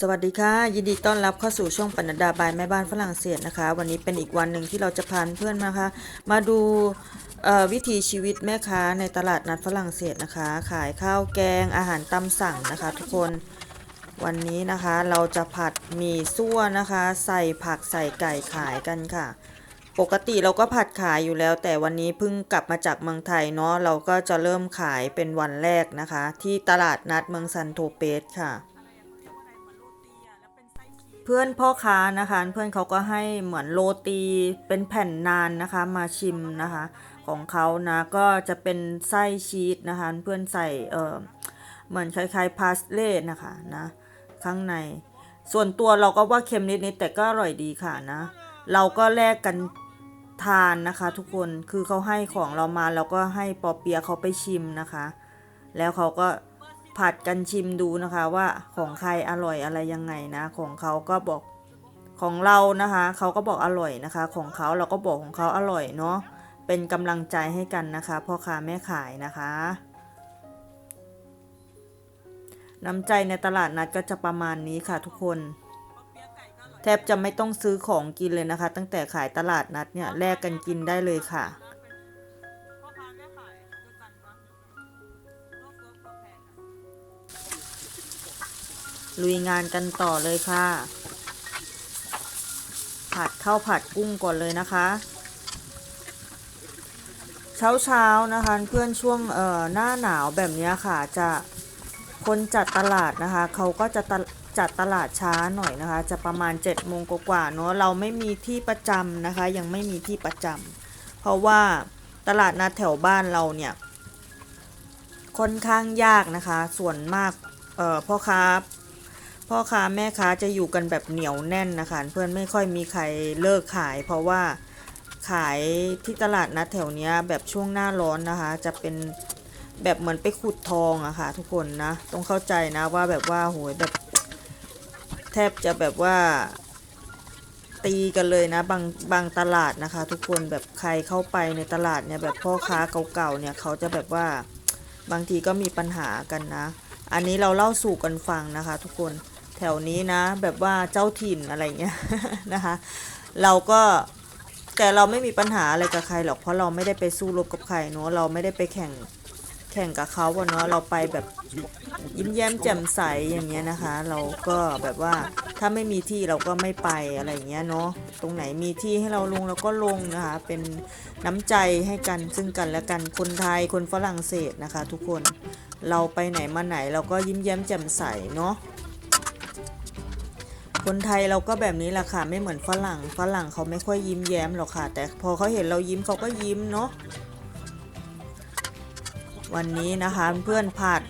สวัสดีค่ะ ยินดีต้อนรับเข้าสู่ช่องปนัดดาบายแม่บ้านฝรั่งเศสนะคะ วันนี้เป็นอีกวันหนึ่งที่เราจะพาเพื่อนมาคะมาดูวิถีชีวิตแม่ค้าในตลาดนัดฝรั่งเศสนะคะ ขายข้าวแกงอาหารตามสั่งนะคะ ทุกคนวันนี้นะคะเราจะผัดหมี่ซั่วนะคะ ใส่ผักใส่ไก่ขายกันค่ะ ปกติเราก็ผัดขายอยู่แล้ว แต่วันนี้เพิ่งกลับมาจากเมืองไทยเนาะเราก็จะเริ่มขายเป็นวันแรกนะคะ ที่ตลาดนัดเมืองซันโทเปสค่ะ เพื่อนพ่อค้านะคะ เพื่อนเขาก็ให้เหมือนโรตีเป็นแผ่นนานนะคะ มาชิมนะคะ ของเขานะก็จะเป็นไส้ชีสนะคะ เพื่อนใส่เออเหมือนคล้ายๆพาสเล่นะคะนะข้างใน ส่วนตัวเราก็ว่าเค็มนิดๆแต่ก็อร่อยดีค่ะนะ เราก็แลกกันทานนะคะทุกคนคือเขาให้ของเรามาเราก็ให้ปอเปียเขาไปชิมนะคะ แล้วเขาก็ ผัดกันชิมดูนะคะว่าของใครอร่อยอะไรยังไงนะ ของเขาก็บอกของเรานะคะ เขาก็บอกอร่อยนะคะ ของเขาเราก็บอกของเขาอร่อยเนาะเป็นกำลังใจให้กันนะคะพ่อค้าแม่ขายนะคะ น้ำใจในตลาดนัดก็จะประมาณนี้ค่ะทุกคน แทบจะไม่ต้องซื้อของกินเลยนะคะ ตั้งแต่ขายตลาดนัดเนี่ยแลกกันกินได้เลยค่ะ ลุยงานกันต่อเลยค่ะ ผัดข้าวผัดกุ้งก่อนเลยนะคะ เช้าเช้านะคะ เพื่อนช่วงเอ่อหน้าหนาวแบบนี้ค่ะจะคนจัดตลาดนะคะเขาก็จะจัดตลาดช้าหน่อยนะคะ จะประมาณ7จ็ดโมงกว่าๆเนาะเราไม่มีที่ประจำนะคะ ยังไม่มีที่ประจำเพราะว่าตลาดนัดแถวบ้านเราเนี่ยค่อนข้างยากนะคะ ส่วนมากเอ่อพ่อค้า พ่อค้าแม่ค้าจะอยู่กันแบบเหนียวแน่นนะคะ เพื่อนไม่ค่อยมีใครเลิกขาย เพราะว่าขายที่ตลาดนัดแถวนี้แบบช่วงหน้าร้อนนะคะ จะเป็นแบบเหมือนไปขุดทองอะค่ะทุกคนนะต้องเข้าใจนะว่าแบบว่าโหยแบบแทบจะแบบว่าตีกันเลยนะบางบางตลาดนะคะ ทุกคนแบบใครเข้าไปในตลาดเนี่ยแบบพ่อค้าเก่าๆเนี่ยเขาจะแบบว่าบางทีก็มีปัญหากันนะ อันนี้เราเล่าสู่กันฟังนะคะ ทุกคน แถวนี้นะ แบบว่าเจ้าถิ่นอะไรเงี้ยนะคะ เราก็แต่เราไม่มีปัญหาอะไรกับใครหรอกเพราะเราไม่ได้ไปสู้รบกับใครเนาะเราไม่ได้ไปแข่งแข่งกับเขาเนาะเราไปแบบยิ้มแย้มแจ่มใสอย่างเงี้ยนะคะ เราก็แบบว่าถ้าไม่มีที่เราก็ไม่ไปอะไรเงี้ยเนาะตรงไหนมีที่ให้เราลงเราก็ลงนะคะ เป็นน้ำใจให้กันซึ่งกันและกันคนไทยคนฝรั่งเศสนะคะ ทุกคนเราไปไหนมาไหนเราก็ยิ้มแย้มแจ่มใสเนาะ คนไทยเราก็แบบนี้แหละค่ะ ไม่เหมือนฝรั่ง ฝรั่งเขาไม่ค่อยยิ้มแย้มหรอกค่ะ แต่พอเขาเห็นเรายิ้มเขาก็ยิ้มเนาะวันนี้นะคะเพื่อนผัด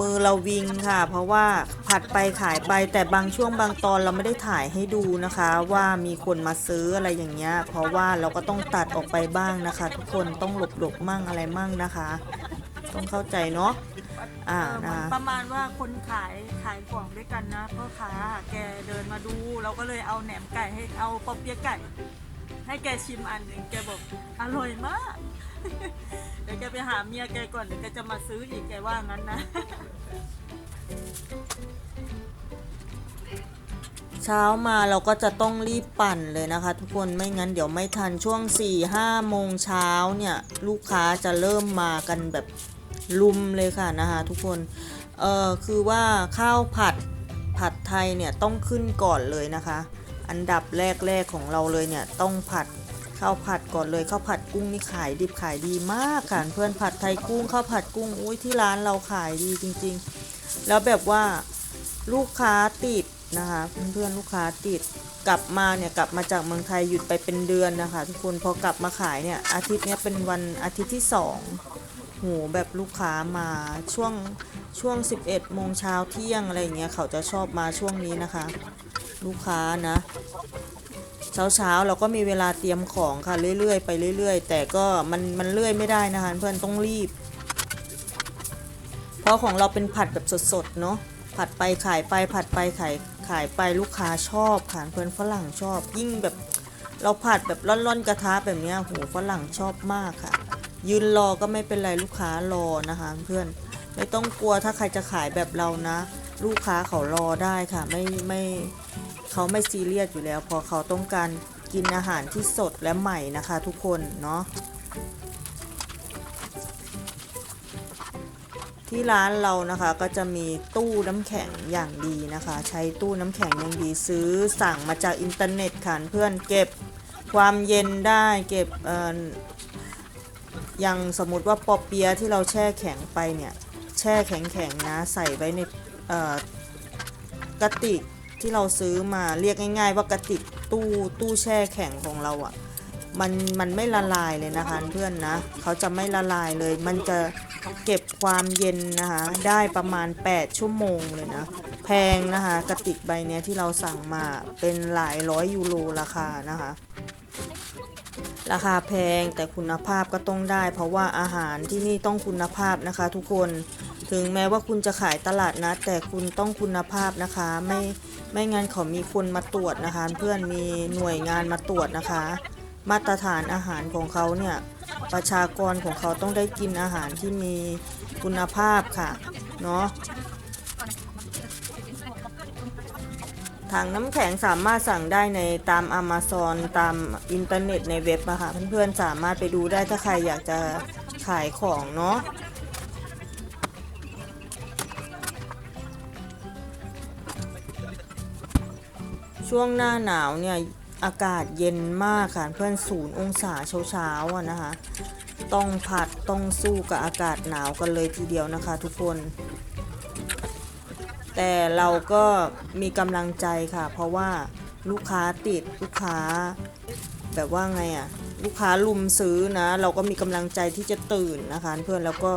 มือเราวิงค่ะ เพราะว่าผัดไปขายไปแต่บางช่วงบางตอนเราไม่ได้ถ่ายให้ดูนะคะ ว่ามีคนมาซื้ออะไรอย่างเงี้ย เพราะว่าเราก็ต้องตัดออกไปบ้างนะคะ ทุกคนต้องหลบหลบๆมั่งอะไรมั่งนะคะ ต้องเข้าใจเนาะ อ่าเออเหมือนนะคะประมาณว่าคนขายขายของด้วยกันนะพ่อค้าแกเดินมาดู เราก็เลยเอาแหนมไก่ให้เอาปอเปี๊ยะไก่ ให้แกชิมอันหนึ่งแกบอกอร่อยมาก เดี๋ยวแกไปหาเมียแกก่อนเดี๋ยวแกจะมาซื้ออีกแกว่างั้นนะ เช้ามาเราก็จะต้องรีบปั่นเลยนะคะ ทุกคนไม่งั้นเดี๋ยวไม่ทันช่วง4ี่ห้าโมงเช้าเนี่ย ลูกค้าจะเริ่มมากันแบบ ลุมเลยค่ะนะคะทุกคน เออคือว่าข้าวผัดผัดไทยเนี่ยต้องขึ้นก่อนเลยนะคะ อันดับแรกๆของเราเลยเนี่ยต้องผัดข้าวผัดก่อนเลยข้าวผัดกุ้งนี่ขายดิบขายดีมากค่ะเพื่อนผัดไทยกุ้งข้าวผัดกุ้งอุ้ยที่ร้านเราขายดีจริง ๆ แล้วแบบว่าลูกค้าติดนะคะเพื่อนๆลูกค้าติดกลับมาเนี่ยกลับมาจากเมืองไทยหยุดไปเป็นเดือนนะคะ ทุกคนพอกลับมาขายเนี่ยอาทิตย์นี้เป็นวันอาทิตย์ที่สอง โหแบบลูกค้ามาช่วงช่วง 11โมงเช้าเที่ยงอะไรเงี้ยเขาจะชอบมาช่วงนี้นะคะ ลูกค้านะ เช้าเช้าๆเราก็มีเวลาเตรียมของค่ะเรื่อยๆไปเรื่อย ๆ แต่ก็มันมันเลื่อยไม่ได้นะคะเพื่อนต้องรีบ เพราะของเราเป็นผัดแบบสดๆเนาะผัดไปขายไปผัดไปขายขายไปลูกค้าชอบค่ะเพื่อนฝรั่งชอบ ยิ่งแบบเราผัดแบบร่อนๆกระทะแบบเนี้ยโหฝรั่งชอบมากค่ะ ยืนรอก็ไม่เป็นไรลูกค้ารอนะคะ เพื่อนไม่ต้องกลัวถ้าใครจะขายแบบเรานะ ลูกค้าเขารอได้ค่ะ ไม่ไม่เขาไม่ซีเรียสอยู่แล้ว พอเขาต้องการกินอาหารที่สดและใหม่นะคะ ทุกคนเนาะที่ร้านเรานะคะก็จะมีตู้น้ำแข็งอย่างดีนะคะ ใช้ตู้น้ำแข็งอย่างดีซื้อสั่งมาจากอินเทอร์เน็ตค่ะเพื่อนเก็บความเย็นได้เก็บเอย่างสมมุติว่าปอเปียะที่เราแช่แข็งไปเนี่ยแช่แข็งๆนะใส่ไว้ในกระติกที่เราซื้อมาเรียกง่ายๆว่ากระติกตู้ตู้แช่แข็งของเราอะ่ะมันมันไม่ละลายเลยนะคะเพื่อนนะเขาจะไม่ละลายเลย มันจะเก็บความเย็นนะคะได้ประมาณ 8 ชั่วโมงเลยนะแพงนะคะกระติกใบเนี้ยที่เราสั่งมาเป็นหลายร้อยยูโรราคานะคะ ราคาแพงแต่คุณภาพก็ต้องได้ เพราะว่าอาหารที่นี่ต้องคุณภาพนะคะ ทุกคนถึงแม้ว่าคุณจะขายตลาดนะ แต่คุณต้องคุณภาพนะคะ ไม่ไม่งั้นเขามีคนมาตรวจนะคะ เพื่อนมีหน่วยงานมาตรวจนะคะ มาตรฐานอาหารของเขาเนี่ยประชากรของเขาต้องได้กินอาหารที่มีคุณภาพค่ะเนาะ ถังน้ำแข็งสามารถสั่งได้ในตาม Amazon ตามอินเทอร์เน็ตในเว็บอะค่ะเพื่อนๆสามารถไปดูได้ถ้าใครอยากจะขายของเนาะช่วงหน้าหนาวเนี่ยอากาศเย็นมากค่ะเพื่อนศูนย์องศาเช้าๆอะนะคะ ต้องผัดต้องสู้กับอากาศหนาวกันเลยทีเดียวนะคะทุกคน แต่เราก็มีกำลังใจค่ะ เพราะว่าลูกค้าติดลูกค้า แบบว่าไงอะลูกค้าลุมซื้อนะ เราก็มีกำลังใจที่จะตื่นนะคะ เพื่อนแล้วก็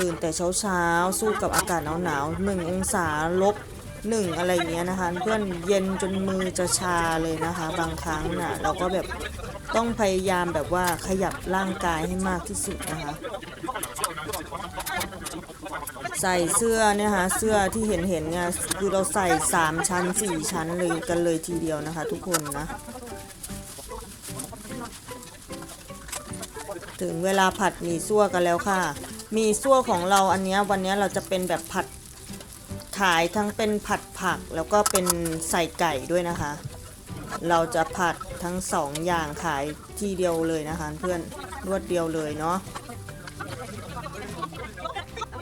ตื่นแต่เช้าๆสู้กับอากาศหนาวๆหนึ่งองศาลบหนึ่งอะไรเงี้ยนะคะ เพื่อนเย็นจนมือจะชาเลยนะคะ บางครั้งน่ะเราก็แบบต้องพยายามแบบว่าขยับร่างกายให้มากที่สุดนะคะ ใส่เสื้อเนี่ยค่ะเสื้อที่เห็นเห็นเนี่ยคือเราใส่3ชั้น4ชั้นเลยกันเลยทีเดียวนะคะ ทุกคนนะ ถึงเวลาผัดหมี่ซั่วกันแล้วค่ะมีซั่วของเราอันนี้วันนี้เราจะเป็นแบบผัดขายทั้งเป็นผัดผักแล้วก็เป็นใส่ไก่ด้วยนะคะ เราจะผัดทั้งสองอย่างขายทีเดียวเลยนะคะเพื่อนรวดเดียวเลยเนาะ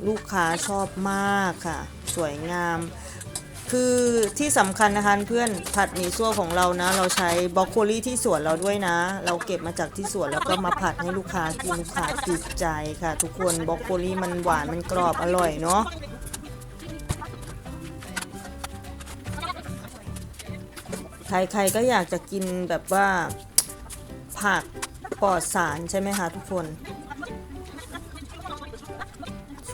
ลูกค้าชอบมากค่ะ สวยงาม คือที่สำคัญนะคะเพื่อนผัดหมี่ซั่วของเรานะ เราใช้บรอกโคลีที่สวนเราด้วยนะ เราเก็บมาจากที่สวนแล้วก็มาผัดให้ลูกค้ากินลูกค้าติดใจค่ะ ทุกคนบรอกโคลีมันหวานมันกรอบอร่อยเนาะใครๆก็อยากจะกินแบบว่าผักปลอดสารใช่ไหมคะทุกคน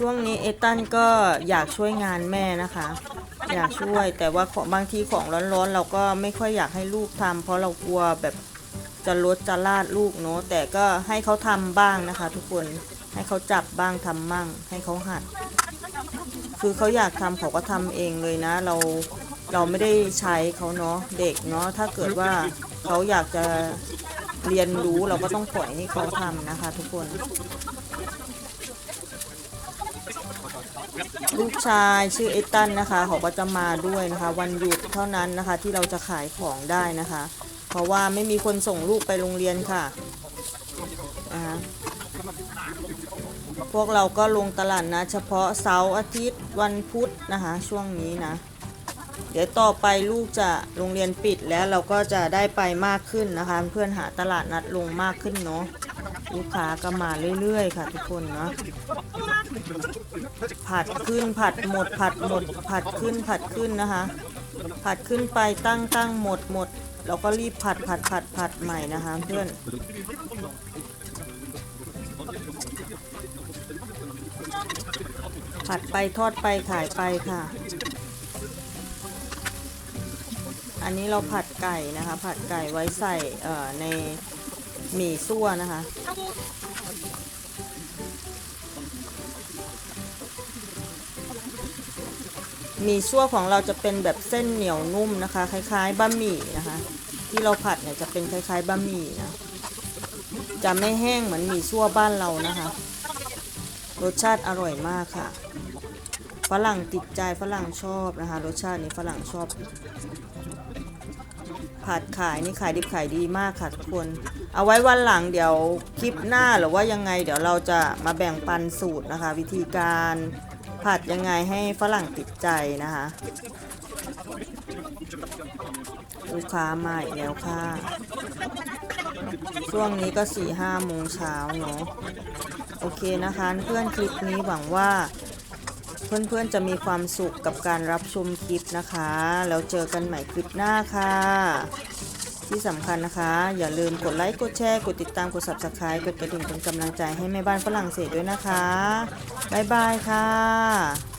ช่วงนี้เอตันก็อยากช่วยงานแม่นะคะ อยากช่วยแต่ว่าของบางทีของร้อนๆ เราก็ไม่ค่อยอยากให้ลูกทำเพราะเรากลัวแบบจะลดจะลาดลูกเนาะแต่ก็ให้เขาทำบ้างนะคะ ทุกคนให้เขาจับบ้างทำมั่ง ให้เขาหัด คือเขาอยากทำเขาก็ทำเองเลยนะ เราเราไม่ได้ใช้เขาเนาะเด็กเนาะถ้าเกิดว่าเขาอยากจะเรียนรู้เราก็ต้องปล่อยให้เขาทำนะคะ ทุกคน ลูกชายชื่อเอตันนะคะเขาก็จะมาด้วยนะคะ วันหยุดเท่านั้นนะคะ ที่เราจะขายของได้นะคะ เพราะว่าไม่มีคนส่งลูกไปโรงเรียนค่ะอ่าพวกเราก็ลงตลาดนะ เฉพาะเสาร์อาทิตย์วันพุธนะคะ ช่วงนี้นะ เดี๋ยวต่อไปลูกจะโรงเรียนปิดแล้วเราก็จะได้ไปมากขึ้นนะคะ เพื่อนหาตลาดนัดลงมากขึ้นเนาะ ลูกค้าก็มาเรื่อยๆ ค่ะ ทุกคนเนาะผัดขึ้นผัดหมดผัดหมด ผัดขึ้นผัดขึ้นนะคะ ผัดขึ้นไปตั้งตั้งหมดหมดเราก็รีบผัดผัดผัดผัดใหม่นะคะเพื่อนผัดไปทอดไปขายไปค่ะ อันนี้เราผัดไก่นะคะ ผัดไก่ไว้ใส่เอ่อใน หมี่ซั่วนะคะหมี่ซั่วของเราจะเป็นแบบเส้นเหนียวนุ่มนะคะ คล้าย ๆบะหมี่นะคะ ที่เราผัดเนี่ยจะเป็นคล้าย ๆบะหมี่นะจะไม่แห้งเหมือนหมี่ซั่วบ้านเรานะคะ รสชาติอร่อยมากค่ะฝฝรั่งติดใจฝรั่งชอบนะคะ รสชาตินี้ฝรั่งชอบ ผัดขายนี่ขายดิบขายดีมากค่ะทุกคน เอาไว้วันหลังเดี๋ยวคลิปหน้าหรือว่ายังไง เดี๋ยวเราจะมาแบ่งปันสูตรนะคะ วิธีการผัดยังไงให้ฝรั่งติดใจนะคะ ลูกค้ามาอีกแล้วค่ะ ช่วงนี้ก็4ี่ห้าโมงเช้าเนาะโอเคนะคะ เพื่อนคลิปนี้หวังว่า เพื่อนๆจะมีความสุขกับการรับชมคลิปนะคะ แล้วเจอกันใหม่คลิปหน้าค่ะ ที่สำคัญนะคะ อย่าลืมกดไลค์กดแชร์กดติดตามกด subscribe กดกระดิ่งเป็นกำลังใจให้แม่บ้านฝรั่งเศสด้วยนะคะ บ๊ายบายค่ะ